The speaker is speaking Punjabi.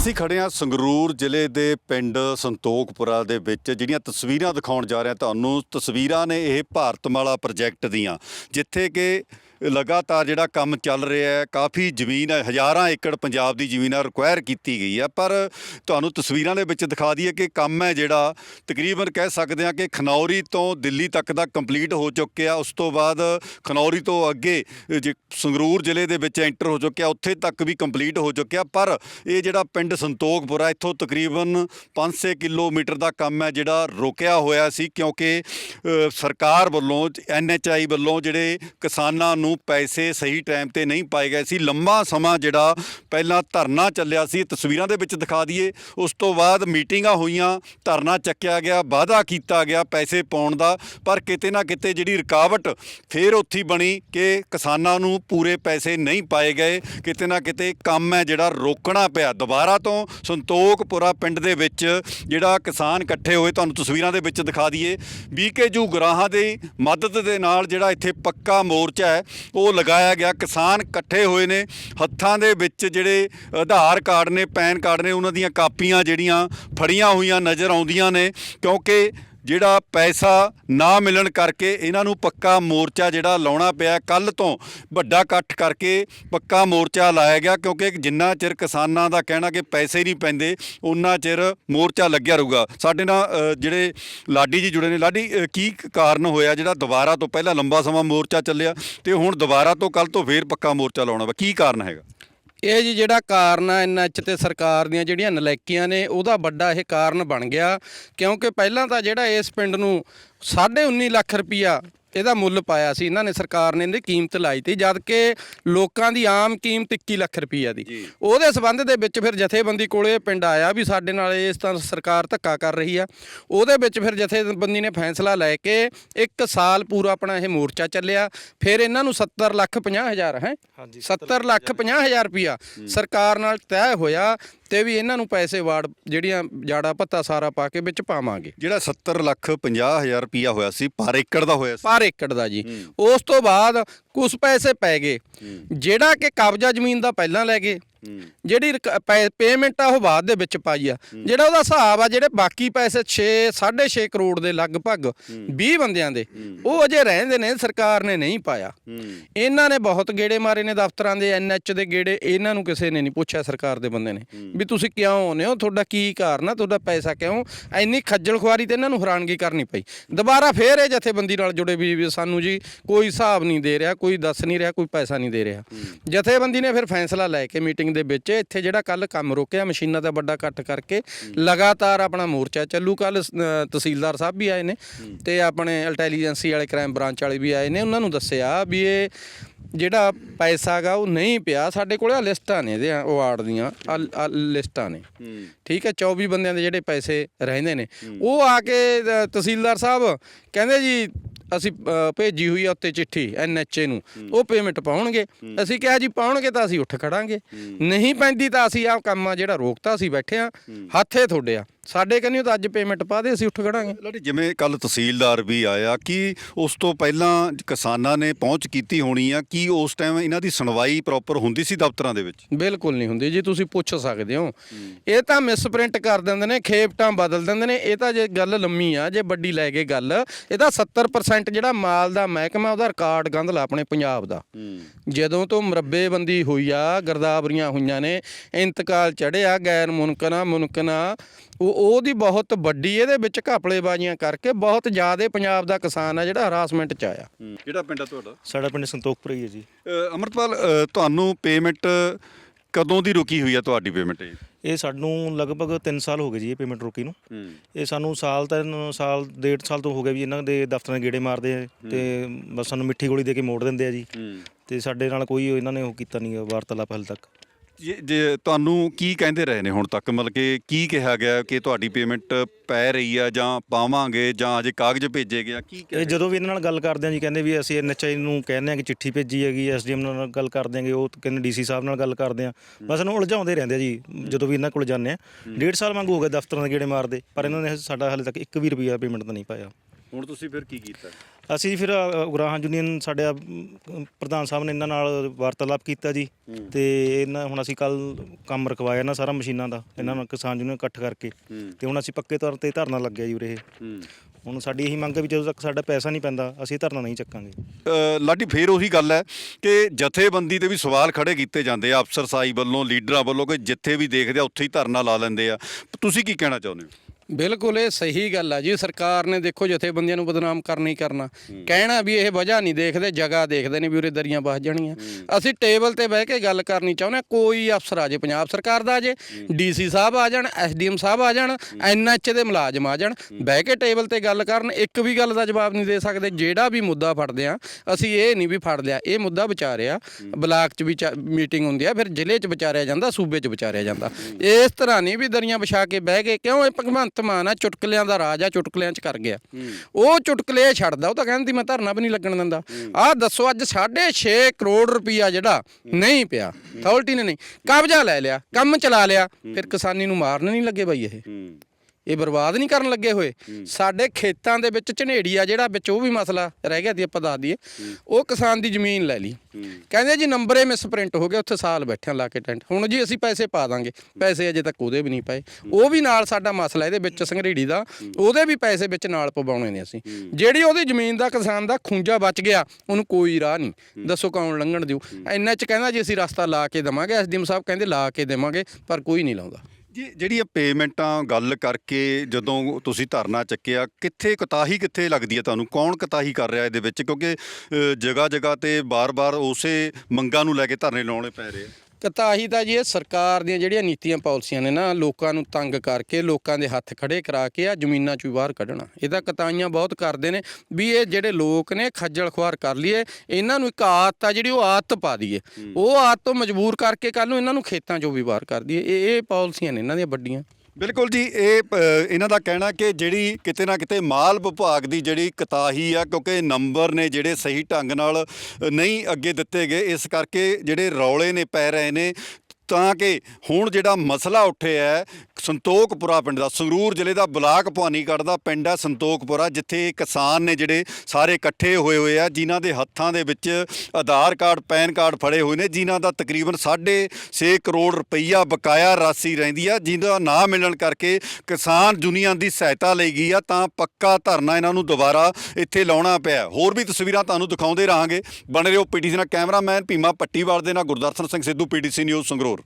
ਅਸੀਂ ਖੜੇ ਹਾਂ ਸੰਗਰੂਰ ਜ਼ਿਲ੍ਹੇ ਦੇ ਪਿੰਡ ਸੰਤੋਖਪੁਰਾ ਦੇ ਵਿੱਚ, ਜਿਹੜੀਆਂ ਤਸਵੀਰਾਂ ਦਿਖਾਉਣ ਜਾ ਰਹੇ ਹਾਂ ਤੁਹਾਨੂੰ। ਤਸਵੀਰਾਂ ਨੇ ਇਹ ਭਾਰਤਮਾਲਾ ਪ੍ਰੋਜੈਕਟ ਦੀਆਂ, ਜਿੱਥੇ ਕਿ ਲਗਾਤਾਰ ਜਿਹੜਾ ਕੰਮ ਚੱਲ ਰਿਹਾ ਹੈ, ਕਾਫੀ ਜ਼ਮੀਨ ਹੈ, ਹਜ਼ਾਰਾਂ ਏਕੜ ਪੰਜਾਬ ਦੀ ਜ਼ਮੀਨ ਹੈ ਰਿਕੁਆਇਰ ਕੀਤੀ ਗਈ ਹੈ। ਪਰ ਤੁਹਾਨੂੰ ਤਸਵੀਰਾਂ ਦੇ ਵਿੱਚ ਦਿਖਾ ਦਈਏ ਕਿ ਕੰਮ ਹੈ ਜਿਹੜਾ ਤਕਰੀਬਨ ਕਹਿ ਸਕਦੇ ਹਾਂ ਕਿ ਖਨੌਰੀ ਤੋਂ ਦਿੱਲੀ ਤੱਕ ਦਾ ਕੰਪਲੀਟ ਹੋ ਚੁੱਕਿਆ ਉਸ ਤੋਂ ਬਾਅਦ ਖਨੌਰੀ ਤੋਂ ਅੱਗੇ ਜੇ ਸੰਗਰੂਰ ਜ਼ਿਲ੍ਹੇ ਦੇ ਵਿੱਚ ਐਂਟਰ ਹੋ ਚੁੱਕਿਆ ਉੱਥੇ ਤੱਕ ਵੀ ਕੰਪਲੀਟ ਹੋ ਚੁੱਕਿਆ ਪਰ ਇਹ ਜਿਹੜਾ ਪਿੰਡ ਸੰਤੋਖਪੁਰਾ, ਇੱਥੋਂ ਤਕਰੀਬਨ 5-6 ਕਿਲੋਮੀਟਰ ਦਾ ਕੰਮ ਹੈ ਜਿਹੜਾ ਰੋਕਿਆ ਹੋਇਆ ਸੀ, ਕਿਉਂਕਿ ਸਰਕਾਰ ਵੱਲੋਂ ਐਨਐਚਆਈ ਵੱਲੋਂ ਜਿਹੜੇ ਕਿਸਾਨਾਂ ਨੂੰ ਪੈਸੇ ਸਹੀ ਟਾਈਮ ਤੇ ਨਹੀਂ ਪਾਏ ਗਏ ਸੀ। ਲੰਮਾ ਸਮਾਂ ਜਿਹੜਾ ਪਹਿਲਾਂ ਧਰਨਾ ਚੱਲਿਆ ਸੀ, ਤਸਵੀਰਾਂ ਦੇ ਵਿੱਚ ਦਿਖਾ ਦਈਏ। ਉਸ ਤੋਂ ਬਾਅਦ ਮੀਟਿੰਗਾਂ ਹੋਈਆਂ, ਧਰਨਾ ਚੱਕਿਆ ਗਿਆ, ਵਾਅਦਾ ਕੀਤਾ ਗਿਆ ਪੈਸੇ ਪਾਉਣ ਦਾ। ਪਰ ਕਿਤੇ ਨਾ ਕਿਤੇ ਜਿਹੜੀ ਰੁਕਾਵਟ ਫੇਰ ਉੱਥੇ ਬਣੀ ਕਿ ਕਿਸਾਨਾਂ ਨੂੰ ਪੂਰੇ ਪੈਸੇ ਨਹੀਂ ਪਾਏ ਗਏ। ਕਿਤੇ ਨਾ ਕਿਤੇ ਕੰਮ ਹੈ ਜਿਹੜਾ ਰੋਕਣਾ ਪਿਆ। ਦੁਬਾਰਾ ਤੋਂ ਸੰਤੋਖਪੁਰਾ ਪਿੰਡ ਦੇ ਵਿੱਚ ਜਿਹੜਾ ਕਿਸਾਨ ਇਕੱਠੇ ਹੋਏ, ਤੁਹਾਨੂੰ ਤਸਵੀਰਾਂ ਦੇ ਵਿੱਚ ਦਿਖਾ ਦਈਏ। ਬੀਕੇਜੂ ਗਰਾਹਾਂ ਦੀ ਮਦਦ ਦੇ ਨਾਲ ਜਿਹੜਾ ਇੱਥੇ ਪੱਕਾ ਮੋਰਚਾ ਹੈ ਉਹ ਲਗਾਇਆ ਗਿਆ। ਕਿਸਾਨ ਇਕੱਠੇ ਹੋਏ ਨੇ। ਹੱਥਾਂ ਦੇ ਵਿੱਚ ਜਿਹੜੇ ਆਧਾਰ ਕਾਰਡ ਨੇ, ਪੈਨ ਕਾਰਡ ਨੇ, ਉਹਨਾਂ ਦੀਆਂ ਕਾਪੀਆਂ ਜਿਹੜੀਆਂ ਫੜੀਆਂ ਹੋਈਆਂ ਨਜ਼ਰ ਆਉਂਦੀਆਂ ਨੇ। ਕਿਉਂਕਿ ਜਿਹੜਾ ਪੈਸਾ ਨਾ ਮਿਲਣ ਕਰਕੇ ਇਹਨਾਂ ਨੂੰ ਪੱਕਾ ਮੋਰਚਾ ਜਿਹੜਾ ਲਾਉਣਾ ਪਿਆ ਕੱਲ ਤੋਂ ਵੱਡਾ ਇਕੱਠ ਕਰਕੇ ਪੱਕਾ ਮੋਰਚਾ ਲਾਇਆ ਗਿਆ, ਕਿਉਂਕਿ ਜਿੰਨਾ ਚਿਰ ਕਿਸਾਨਾਂ ਦਾ ਕਹਿਣਾ ਕਿ ਪੈਸੇ ਨਹੀਂ ਪੈਂਦੇ ਉਹਨਾਂ ਚਿਰ ਮੋਰਚਾ ਲੱਗਿਆ ਰਹੂਗਾ। ਸਾਡੇ ਨਾਲ ਜਿਹੜੇ ਲਾਡੀ ਜੀ ਜੁੜੇ ਨੇ, ਲਾਡੀ ਕੀ ਕਾਰਨ ਹੋਇਆ ਜਿਹੜਾ ਦੁਬਾਰਾ ਤੋਂ ਪਹਿਲਾਂ ਲੰਬਾ ਸਮਾਂ ਮੋਰਚਾ ਚੱਲਿਆ ਤੇ ਹੁਣ ਦੁਬਾਰਾ ਤੋਂ ਕੱਲ ਤੋਂ ਫੇਰ ਪੱਕਾ ਮੋਰਚਾ ਲਾਉਣਾ ਵਾ? ਕੀ ਕਾਰਨ ਹੈਗਾ? ਇਹ ਜੀ ਜਿਹੜਾ ਕਾਰਨ ਆ ਐਨਐਚ ਤੇ ਸਰਕਾਰ ਦੀਆਂ ਜਿਹੜੀਆਂ ਨਲੈਕੀਆਂ ਨੇ, ਉਹਦਾ ਵੱਡਾ ਇਹ ਕਾਰਨ ਬਣ ਗਿਆ। ਕਿਉਂਕਿ ਪਹਿਲਾਂ ਤਾਂ ਜਿਹੜਾ ਇਸ ਪਿੰਡ ਨੂੰ 19.5 ਲੱਖ ਰੁਪਈਆ ਇਹਦਾ ਮੁੱਲ ਪਾਇਆ ਸੀ ਇਹਨਾਂ ਨੇ ਸਰਕਾਰ ਨੇ ਇਹਦੀ ਕੀਮਤ ਲਾਈ ਤੀ ਜਦ ਕਿ ਲੋਕਾਂ ਦੀ ਆਮ ਕੀਮਤ 21 ਲੱਖ ਰੁਪਈਆ ਦੀ। ਉਹਦੇ ਸਬੰਧ ਦੇ ਵਿੱਚ ਫਿਰ ਜਥੇਬੰਦੀ ਕੋਲੇ ਪਿੰਡ ਆਇਆ ਵੀ ਸਾਡੇ ਨਾਲ ਇਸ ਤਰ੍ਹਾਂ ਸਰਕਾਰ ਧੱਕਾ ਕਰ ਰਹੀ ਆ। ਉਹਦੇ ਵਿੱਚ ਫਿਰ ਜਥੇਬੰਦੀ ਨੇ ਫੈਸਲਾ ਲੈ ਕੇ ਇੱਕ ਸਾਲ ਪੂਰਾ ਆਪਣਾ ਇਹ ਮੋਰਚਾ ਚੱਲਿਆ। ਫਿਰ ਇਹਨਾਂ ਨੂੰ 70 ਲੱਖ 50 ਹਜ਼ਾਰ ਹੈ? 70 ਲੱਖ 50 ਹਜ਼ਾਰ। ਰੁਪਿਆ ਸਰਕਾਰ ਨਾਲ ਤੈਅ ਹੋਇਆ ਤੇ ਵੀ ਇਹਨਾਂ ਨੂੰ ਪੈਸੇ ਵਾੜ ਜਿਹੜੀਆਂ ਜਾੜਾ ਪੱਤਾ ਸਾਰਾ ਪਾ ਕੇ ਵਿੱਚ ਪਾਵਾਂਗੇ। ਜਿਹੜਾ 70 ਲੱਖ 50 ਹਜ਼ਾਰ ਰੁਪਇਆ ਹੋਇਆ ਸੀ ਪਰ ਏਕੜ ਦਾ ਹੋਇਆ ਸੀ। ਪਰ ਏਕੜ ਦਾ ਜੀ। ਉਸ ਤੋਂ ਬਾਅਦ ਕੁਝ ਪੈਸੇ ਪੈ ਗਏ। ਜਿਹੜਾ ਕਿ ਕਬਜ਼ਾ ਜ਼ਮੀਨ ਦਾ ਪਹਿਲਾਂ ਲੈ ਗਏ। ਜਿਹੜੀ ਪੇਮੈਂਟ ਆ ਉਹ ਬਾਅਦ ਦੇ ਵਿੱਚ ਪਾਈ ਆ। ਜਿਹੜਾ ਉਹਦਾ ਹਿਸਾਬ ਆ ਜਿਹੜੇ ਬਾਕੀ ਪੈਸੇ 6 6.5 ਕਰੋੜ ਦੇ ਲਗਭਗ 20 ਬੰਦਿਆਂ ਦੇ ਉਹ ਅਜੇ ਰਹਿੰਦੇ ਨੇ ਸਰਕਾਰ ਨੇ ਨਹੀਂ ਪਾਇਆ। ਇਹਨਾਂ ਨੇ ਬਹੁਤ ਗੇੜੇ ਮਾਰੇ ਨੇ ਦਫ਼ਤਰਾਂ ਦੇ ਐਨਐਚ ਦੇ ਗੇੜੇ ਇਹਨਾਂ ਨੂੰ ਕਿਸੇ ਨੇ ਨਹੀਂ ਪੁੱਛਿਆ ਸਰਕਾਰ ਦੇ ਬੰਦੇ ਨੇ। ਵੀ ਤੁਸੀਂ ਕਿਉਂ ਆਉਂਦੇ ਹੋ? ਤੁਹਾਡਾ ਕੀ ਕਾਰਨ ਆ? ਤੁਹਾਡਾ ਪੈਸਾ ਕਿਉਂ? ਇੰਨੀ ਖੱਜਲ ਖੁਆਰੀ ਤੇ ਇਹਨਾਂ ਨੂੰ ਹੈਰਾਨਗੀ ਕਰਨੀ ਪਈ। ਦੁਬਾਰਾ ਫੇਰ ਇਹ ਜਥੇਬੰਦੀ ਨਾਲ ਜੁੜੇ ਵੀ ਸਾਨੂੰ ਜੀ ਕੋਈ ਹਿਸਾਬ ਨਹੀਂ ਦੇ ਰਿਹਾ ਕੋਈ ਦੱਸ ਨਹੀਂ ਰਿਹਾ ਕੋਈ ਪੈਸਾ ਨਹੀਂ ਦੇ ਰਿਹਾ। ਜਥੇਬੰਦੀ ਨੇ ਫਿਰ ਫੈਸਲਾ ਲੈ ਕੇ ਮੀਟਿੰਗ ਦੇ ਵਿੱਚ। ਇੱਥੇ ਜਿਹੜਾ ਕੱਲ ਕੰਮ ਰੋਕਿਆ ਮਸ਼ੀਨਾਂ ਦਾ ਵੱਡਾ ਕੱਟ ਕਰਕੇ। ਲਗਾਤਾਰ ਆਪਣਾ ਮੋਰਚਾ ਚੱਲੂ। ਕੱਲ ਤਹਿਸੀਲਦਾਰ ਸਾਹਿਬ ਵੀ ਆਏ ਨੇ ਤੇ ਆਪਣੇ ਇੰਟੈਲੀਜੈਂਸੀ ਵਾਲੇ ਕ੍ਰਾਈਮ ਬ੍ਰਾਂਚ ਵਾਲੇ ਵੀ ਆਏ ਨੇ। ਉਹਨਾਂ ਨੂੰ ਦੱਸਿਆ ਵੀ ਇਹ ਜਿਹੜਾ ਪੈਸਾ ਗਾ ਉਹ ਨਹੀਂ ਪਿਆ। ਸਾਡੇ ਕੋਲੇ ਆ ਲਿਸਟਾਂ ਨੇ ਇਹਦੇ ਅਵਾਰਡ ਦੀਆਂ। ਆ ਲਿਸਟਾਂ ਨੇ। ਠੀਕ ਹੈ? 24 ਬੰਦਿਆਂ ਦੇ ਜਿਹੜੇ ਪੈਸੇ ਰਹਿੰਦੇ ਨੇ। ਉਹ ਆ ਕੇ ਤਹਿਸੀਲਦਾਰ ਸਾਹਿਬ ਕਹਿੰਦੇ ਜੀ ਅਸੀਂ ਭੇਜੀ ਹੋਈ ਆ ਉੱਤੇ ਚਿੱਠੀ ਐਨ ਐਚ ਏ ਨੂੰ। ਉਹ ਪੇਮੈਂਟ ਪਾਉਣਗੇ। ਅਸੀਂ ਕਿਹਾ ਜੀ ਪਾਉਣਗੇ ਤਾਂ ਅਸੀਂ ਉੱਠ ਖੜਾਂਗੇ। ਨਹੀਂ ਪੈਂਦੀ ਤਾਂ ਅਸੀਂ ਆਹ ਕੰਮ ਆ ਜਿਹੜਾ ਰੋਕਤਾ ਅਸੀਂ ਬੈਠੇ ਆ। ਹੱਥੇ ਤੁਹਾਡੇ ਆ। ਸਾਡੇ ਕਹਿੰਦੇ ਤਾਂ ਅੱਜ ਪੇਮੈਂਟ ਪਾ ਦੇ ਅਸੀਂ ਉੱਠ ਖੜਾਂਗੇ। ਲਾਡੀ ਜਿਵੇਂ ਕੱਲ ਤਹਿਸੀਲਦਾਰ ਵੀ ਆਇਆ ਕਿ ਉਸ ਤੋਂ ਪਹਿਲਾਂ ਕਿਸਾਨਾਂ ਨੇ ਪਹੁੰਚ ਕੀਤੀ ਹੋਣੀ ਆ? ਕੀ ਉਸ ਟਾਈਮ ਇਹਨਾਂ ਦੀ ਸੁਣਵਾਈ ਪ੍ਰੋਪਰ ਹੁੰਦੀ ਸੀ ਦਫ਼ਤਰਾਂ ਦੇ ਵਿੱਚ? ਬਿਲਕੁਲ ਨਹੀਂ ਹੁੰਦੀ ਜੀ ਤੁਸੀਂ ਪੁੱਛ ਸਕਦੇ ਹੋ। ਇਹ ਤਾਂ ਮਿਸਪ੍ਰਿੰਟ ਕਰ ਦਿੰਦੇ ਨੇ ਖੇਪਟਾਂ ਬਦਲ ਦਿੰਦੇ ਨੇ। ਇਹ ਤਾਂ ਜੇ ਗੱਲ ਲੰਮੀ ਆ ਜੇ ਵੱਡੀ ਲੈ ਕੇ ਗੱਲ ਇਹਦਾ 70% 100% ਜਿਹੜਾ ਮਾਲ ਦਾ ਮਹਿਕਮਾ ਉਹਦਾ ਰਿਕਾਰਡ ਗੰਧ ਆਪਣੇ ਪੰਜਾਬ ਦਾ। ਜਦੋਂ ਤੋਂ ਮਰੱਬੇਬੰਦੀ ਹੋਈ ਆ ਗਰਦਾਵਰੀਆਂ ਹੋਈਆਂ ਨੇ ਇੰਤਕਾਲ ਚੜਿਆ ਗੈਰ ਮੁਨਕਨਾ ਮੁਨਕਨਾ ਉਹ ਉਹਦੀ ਬਹੁਤ ਵੱਡੀ ਇਹਦੇ ਵਿੱਚ ਘਪਲੇਬਾਜ਼ੀਆਂ ਕਰਕੇ ਬਹੁਤ ਜ਼ਿਆਦਾ ਪੰਜਾਬ ਦਾ ਕਿਸਾਨ ਆ ਜਿਹੜਾ ਹਰਾਸਮੈਂਟ ਚ ਆਇਆ। ਕਿਹੜਾ ਪਿੰਡ ਆ ਤੁਹਾਡਾ? ਸਾਡਾ ਪਿੰਡ ਸੰਤੋਖਪੁਰ ਹੀ ਹੈ ਜੀ। ਅਮਰਤਪਾਲ ਤੁਹਾਨੂੰ ਪੇਮੈਂਟ ਕਦੋਂ ਦੀ ਰੁਕੀ ਹੋਈ ਆ ਤੁਹਾਡੀ ਪੇਮੈਂਟ ਜੀ ਇਹ ਸਾਨੂੰ ਲਗਭਗ 3 ਸਾਲ ਹੋ ਗਏ ਜੀ ਇਹ ਪੇਮੈਂਟ ਰੋਕੀ ਨੂੰ। ਇਹ ਸਾਨੂੰ ਸਾਲ ਤਿੰਨ ਸਾਲ ਡੇਢ ਸਾਲ ਤੋਂ ਹੋ ਗਿਆ ਵੀ ਇਹਨਾਂ ਦੇ ਦਫ਼ਤਰਾਂ ਦੇ ਗੇੜੇ ਮਾਰਦੇ ਆ ਤੇ ਬਸ ਸਾਨੂੰ ਮਿੱਠੀ ਗੋਲੀ ਦੇ ਕੇ ਮੋੜ ਦਿੰਦੇ ਆ ਜੀ। ਤੇ ਸਾਡੇ ਨਾਲ ਕੋਈ ਇਹਨਾਂ ਨੇ ਉਹ ਕੀਤਾ ਨਹੀਂ ਵਾਰਤਾਲਾਪ ਹਾਲੇ ਤੱਕ। ਜੇ ਜੇ ਤੁਹਾਨੂੰ ਕੀ ਕਹਿੰਦੇ ਰਹੇ ਨੇ ਹੁਣ ਤੱਕ? ਮਤਲਬ ਕਿ ਕੀ ਕਿਹਾ ਗਿਆ ਕਿ ਤੁਹਾਡੀ ਪੇਮੈਂਟ ਪੈ ਰਹੀ ਆ ਜਾਂ ਪਾਵਾਂਗੇ ਜਾਂ ਅਜੇ ਕਾਗਜ਼ ਭੇਜੇ ਗਿਆ ਕੀ ਇਹ ਜਦੋਂ ਵੀ ਇਹਨਾਂ ਨਾਲ ਗੱਲ ਕਰਦੇ ਆ ਜੀ ਕਹਿੰਦੇ ਵੀ ਅਸੀਂ ਐਨਐਚਆਈ ਨੂੰ ਕਹਿੰਦੇ ਆ ਕਿ ਚਿੱਠੀ ਭੇਜੀ ਹੈਗੀ ਐਸਡੀਐਮ ਨਾਲ ਗੱਲ ਕਰ ਦਿਆਂਗੇ ਉਹ ਕਹਿੰਦੇ ਡੀਸੀ ਸਾਹਿਬ ਨਾਲ ਗੱਲ ਕਰਦੇ ਆ ਬਸ ਇਹਨੂੰ ਉਲਝਾਉਂਦੇ ਰਹਿੰਦੇ ਆ ਜੀ ਜਦੋਂ ਵੀ ਇਹਨਾਂ ਕੋਲ ਜਾਂਦੇ ਆ ਡੇਢ ਸਾਲ ਵਾਂਗੂ ਹੋ ਗਿਆ ਦਫ਼ਤਰਾਂ ਦੇ ਗੇੜੇ ਮਾਰਦੇ ਪਰ ਇਹਨਾਂ ਨੇ ਸਾਡਾ ਹਾਲੇ ਤੱਕ 1 ਵੀ ਰੁਪਿਆ ਪੇਮੈਂਟ ਤਾਂ ਨਹੀਂ ਪਾਇਆ। ਹੁਣ ਤੁਸੀਂ ਫਿਰ ਕੀ ਕੀਤਾ? ਅਸੀਂ ਫਿਰ ਅ, ਉਗਰਾਹਾਂ ਯੂਨੀਅਨ ਸਾਡੇ ਆ, ਅਮ, ਪ੍ਰਧਾਨ ਸਾਹਿਬ ਨੇ ਇਹਨਾਂ ਨਾਲ ਵਾਰਤਾਲਾਪ ਕੀਤਾ ਜੀ। ਤੇ ਇਹਨਾਂ ਹੁਣ ਅਸੀਂ ਕੱਲ ਕੰਮ ਰਖਵਾਇਆ ਇਹਨਾਂ ਸਾਰਾ ਮਸ਼ੀਨਾਂ ਦਾ ਇਹਨਾਂ ਨਾਲ ਕਿਸਾਨ ਯੂਨੀਅਨ ਇਕੱਠ ਕਰਕੇ। ਤੇ ਹੁਣ ਅਸੀਂ ਪੱਕੇ ਤੌਰ ਤੇ ਧਰਨਾ ਲੱਗਿਆ ਜੀ ਉਰੇ ਇਹ। ਹੁਣ ਸਾਡੀ ਇਹੀ ਮੰਗ ਹੈ ਵੀ ਜਦੋਂ ਤੱਕ ਸਾਡਾ ਪੈਸਾ ਨਹੀਂ ਪੈਂਦਾ ਅਸੀਂ ਧਰਨਾ ਨਹੀਂ ਚੱਕਾਂਗੇ। ਅ, ਲਾਡੀ ਫੇਰ ਉਹੀ ਗੱਲ ਹੈ ਕਿ ਜਥੇਬੰਦੀ ਤੇ ਵੀ ਸਵਾਲ ਖੜੇ ਕੀਤੇ ਜਾਂਦੇ ਆ ਅਫਸਰ ਸਾਈ ਵੱਲੋਂ ਲੀਡਰਾਂ ਵੱਲੋਂ ਕਿ ਜਿੱਥੇ ਵੀ ਦੇਖਦੇ ਆ ਉੱਥੇ ਹੀ ਧਰਨਾ ਲਾ ਲੈਂਦੇ ਆ। ਤੁਸੀਂ ਕੀ ਕਹਿਣਾ ਚਾਹੁੰਦੇ ਹੋ? ਬਿਲਕੁਲ ਇਹ ਸਹੀ ਗੱਲ ਆ ਜੀ। ਸਰਕਾਰ ਨੇ ਦੇਖੋ ਜਥੇਬੰਦੀਆਂ ਨੂੰ ਬਦਨਾਮ ਕਰਨਾ ਹੀ ਕਰਨਾ। ਕਹਿਣਾ ਵੀ ਇਹ ਵਜ੍ਹਾ ਨਹੀਂ ਦੇਖਦੇ ਜਗ੍ਹਾ ਦੇਖਦੇ ਨੇ ਵੀ ਉਰੇ ਦਰੀਆਂ ਵਸ ਜਾਣੀਆਂ। ਅਸੀਂ ਟੇਬਲ ਤੇ ਬਹਿ ਕੇ ਗੱਲ ਕਰਨੀ ਚਾਹੁੰਦੇ। ਕੋਈ ਅਫਸਰ ਆ ਜੇ ਪੰਜਾਬ ਸਰਕਾਰ ਦਾ ਆ ਜੇ ਡੀਸੀ ਸਾਹਿਬ ਆ ਜਾਣ ਐਸਡੀਐਮ ਸਾਹਿਬ ਆ ਜਾਣ ਐਨਐਚ ਦੇ ਮੁਲਾਜ਼ਮ ਆ ਜਾਣ ਬਹਿ ਕੇ ਟੇਬਲ ਤੇ ਗੱਲ ਕਰਨ ਇੱਕ ਵੀ ਗੱਲ ਦਾ ਜਵਾਬ ਨਹੀਂ ਦੇ ਸਕਦੇ। ਜਿਹੜਾ ਵੀ ਮੁੱਦਾ ਫੜਦੇ ਆ ਅਸੀਂ ਇਹ ਨਹੀਂ ਵੀ ਫੜ ਲਿਆ ਇਹ ਮੁੱਦਾ ਵਿਚਾਰਿਆ ਬਲਾਕ 'ਚ ਵੀ ਮੀਟਿੰਗ ਹੁੰਦੀ ਆ ਫਿਰ ਜ਼ਿਲ੍ਹੇ 'ਚ ਵਿਚਾਰਿਆ ਜਾਂਦਾ ਸੂਬੇ 'ਚ ਵਿਚਾਰਿਆ ਜਾਂਦਾ। ਇਸ ਤਰ੍ਹਾਂ ਨਹੀਂ ਵੀ ਦਰੀਆਂ ਵਿਛਾ ਕੇ ਬਹਿ ਗਏ ਕਿਉਂ ਇਹ ਭਗਵੰਤ ਮਾਨ ਆ ਚੁਟਕਲਿਆਂ ਦਾ ਰਾਜ ਆ ਚੁਟਕਲਿਆਂ 'ਚ ਕਰ ਗਿਆ। ਉਹ ਚੁਟਕਲੇ ਛੱਡਦਾ ਉਹ ਤਾਂ ਕਹਿੰਦੀ ਮੈਂ ਧਰਨਾ ਵੀ ਨਹੀਂ ਲੱਗਣ ਦਿੰਦਾ। ਆਹ ਦੱਸੋ ਅੱਜ 6.5 ਕਰੋੜ ਰੁਪਈਆ ਜਿਹੜਾ ਨਹੀਂ ਪਿਆ ਅਥਾਰਟੀ ਨੇ ਨਹੀਂ ਕਬਜ਼ਾ ਲੈ ਲਿਆ ਕੰਮ ਚਲਾ ਲਿਆ ਫਿਰ ਕਿਸਾਨੀ ਨੂੰ ਮਾਰਨ ਨਹੀਂ ਲੱਗੇ ਬਾਈ ਇਹ। ਇਹ ਬਰਬਾਦ ਨਹੀਂ ਕਰਨ ਲੱਗੇ ਹੋਏ। ਸਾਡੇ ਖੇਤਾਂ ਦੇ ਵਿੱਚ ਝਨੇੜੀ ਆ ਜਿਹੜਾ ਵਿੱਚ ਉਹ ਵੀ ਮਸਲਾ ਰਹਿ ਗਿਆ ਦੀ ਆਪਾਂ ਦੱਸ ਦਈਏ। ਉਹ ਕਿਸਾਨ ਦੀ ਜ਼ਮੀਨ ਲੈ ਲਈ। ਕਹਿੰਦੇ ਜੀ ਨੰਬਰੇ ਮਿਸਪ੍ਰਿੰਟ ਹੋ ਗਿਆ ਉੱਥੇ ਸਾਲ ਬੈਠਿਆਂ ਲਾ ਕੇ ਟੈਂਟ। ਹੁਣ ਜੀ ਅਸੀਂ ਪੈਸੇ ਪਾ ਦਾਂਗੇ। ਪੈਸੇ ਅਜੇ ਤੱਕ ਉਹਦੇ ਵੀ ਨਹੀਂ ਪਏ। ਉਹ ਵੀ ਨਾਲ ਸਾਡਾ ਮਸਲਾ ਇਹਦੇ ਵਿੱਚ ਸੰਘਰੇੜੀ ਦਾ। ਉਹਦੇ ਵੀ ਪੈਸੇ ਵਿੱਚ ਨਾਲ ਪਵਾਉਣੇ ਨੇ ਅਸੀਂ। ਜਿਹੜੀ ਉਹਦੀ ਜ਼ਮੀਨ ਦਾ ਕਿਸਾਨ ਦਾ ਖੁੰਝਾ ਬਚ ਗਿਆ ਉਹਨੂੰ ਕੋਈ ਰਾਹ ਨਹੀਂ। ਦੱਸੋ ਕੌਣ ਲੰਘਣ ਦਿਓ। ਇੰਨਾ ਚ ਕਹਿੰਦਾ ਜੀ ਅਸੀਂ ਰਸਤਾ ਲਾ ਕੇ ਦੇਵਾਂਗੇ ਐਸਡੀਐਮ ਸਾਹਿਬ ਕਹਿੰਦੇ ਲਾ ਕੇ ਦੇਵਾਂਗੇ ਪਰ ਕੋਈ ਨਹੀਂ ਲਾਉਂਦਾ। ਜੀ ਜਿਹੜੀਆਂ ਪੇਮੈਂਟਾਂ ਗੱਲ ਕਰਕੇ ਜਦੋਂ ਤੁਸੀਂ ਧਰਨਾ ਚੱਕਿਆ, ਕਿੱਥੇ ਕੁਤਾਹੀ ਕਿੱਥੇ ਲੱਗਦੀ ਹੈ ਤੁਹਾਨੂੰ? ਕੌਣ ਕੁਤਾਹੀ ਕਰ ਰਿਹਾ ਇਹਦੇ ਵਿੱਚ? ਕਿਉਂਕਿ ਜਗ੍ਹਾ ਜਗ੍ਹਾ ਤੇ ਬਾਰ-ਬਾਰ ਉਸੇ ਮੰਗਾਂ ਨੂੰ ਲੈ ਕੇ ਧਰਨੇ ਲਾਉਣੇ ਪੈ ਰਹੇ ਆ। ਕਤਾਹੀ ਤਾਂ ਜੀ ਇਹ ਸਰਕਾਰ ਦੀਆਂ ਜਿਹੜੀਆਂ ਨੀਤੀਆਂ ਪਾਲਿਸੀਆਂ ਨੇ ਨਾ ਲੋਕਾਂ ਨੂੰ ਤੰਗ ਕਰਕੇ ਲੋਕਾਂ ਦੇ ਹੱਥ ਖੜੇ ਕਰਾ ਕੇ ਆ ਜ਼ਮੀਨਾਂ ਚੋਂ ਬਾਹਰ ਕੱਢਣਾ। ਇਹਦਾ ਕਤਾਈਆਂ ਬਹੁਤ ਕਰਦੇ ਨੇ ਵੀ ਇਹ ਜਿਹੜੇ ਲੋਕ ਨੇ ਖੱਜਲ ਖੁਆਰ ਕਰ ਲਈਏ ਇਹਨਾਂ ਨੂੰ ਇੱਕ ਆਦਤ ਆ ਜਿਹੜੀ ਉਹ ਆਦਤ ਪਾ ਦਈਏ। ਉਹ ਆਦਤ ਤੋਂ ਮਜਬੂਰ ਕਰਕੇ ਕੱਲ ਨੂੰ ਇਹਨਾਂ ਨੂੰ ਖੇਤਾਂ ਚੋਂ ਵੀ ਬਾਹਰ ਕਰ ਦਈਏ। ਇਹ ਇਹ ਪਾਲਿਸੀਆਂ ਨੇ ਇਹਨਾਂ ਦੀਆਂ ਵੱਡੀਆਂ। ਬਿਲਕੁਲ ਜੀ ਇਹ ਅ, ਇਹਨਾਂ ਦਾ ਕਹਿਣਾ ਕਿ ਜਿਹੜੀ ਕਿਤੇ ਨਾ ਕਿਤੇ ਮਾਲ ਵਿਭਾਗ ਦੀ ਜਿਹੜੀ ਕਤਾਹੀ ਆ ਕਿਉਂਕਿ ਨੰਬਰ ਨੇ ਜਿਹੜੇ ਸਹੀ ਢੰਗ ਨਾਲ ਅ, ਨਹੀਂ ਅੱਗੇ ਦਿੱਤੇ ਗਏ ਇਸ ਕਰਕੇ ਜਿਹੜੇ ਰੌਲੇ ਨੇ ਪੈ ਰਹੇ ਨੇ ਤਾਂ ਕਿ ਹੁਣ ਜਿਹੜਾ ਮਸਲਾ ਉੱਠਿਆ ਹੈ ਸੰਤੋਖਪੁਰਾ ਪਿੰਡ ਦਾ, ਸੰਗਰੂਰ ਜ਼ਿਲ੍ਹੇ ਦਾ ਬਲਾਕ ਭਵਾਨੀਗੜ੍ਹ ਦਾ ਪਿੰਡ ਹੈ ਸੰਤੋਖਪੁਰਾ, ਜਿੱਥੇ ਕਿਸਾਨ ਨੇ ਜਿਹੜੇ ਸਾਰੇ ਇਕੱਠੇ ਹੋਏ ਹੋਏ ਆ, ਜਿਨ੍ਹਾਂ ਦੇ ਹੱਥਾਂ ਦੇ ਵਿੱਚ ਆਧਾਰ ਕਾਰਡ, ਪੈਨ ਕਾਰਡ ਫੜੇ ਹੋਏ ਨੇ, ਜਿਨ੍ਹਾਂ ਦਾ ਤਕਰੀਬਨ 6.5 ਕਰੋੜ ਰੁਪਈਆ ਬਕਾਇਆ ਰਾਸ਼ੀ ਰਹਿੰਦੀ ਆ, ਜਿਹਦਾ ਨਾ ਮਿਲਣ ਕਰਕੇ ਕਿਸਾਨ ਯੂਨੀਅਨ ਦੀ ਸਹਾਇਤਾ ਲਈ ਗਈ ਆ, ਤਾਂ ਪੱਕਾ ਧਰਨਾ ਇਹਨਾਂ ਨੂੰ ਦੁਬਾਰਾ ਇੱਥੇ ਲਾਉਣਾ ਪਿਆ ਹੋਰ ਵੀ ਤਸਵੀਰਾਂ ਤੁਹਾਨੂੰ ਦਿਖਾਉਂਦੇ ਰਹਾਂਗੇ। ਬਣ ਰਹੇ ਹੋ ਪੀਟੀਸੀ ਨਾਲ ਕੈਮਰਾਮੈਨ ਭੀਮਾ ਪੱਟੀਵਾਲ ਦੇ ਨਾਲ ਗੁਰਦਰਸ਼ਨ ਸਿੰਘ ਸਿੱਧੂ, ਪੀਟੀਸੀ ਨਿਊਜ਼ ਸੰਗਰੂਰ।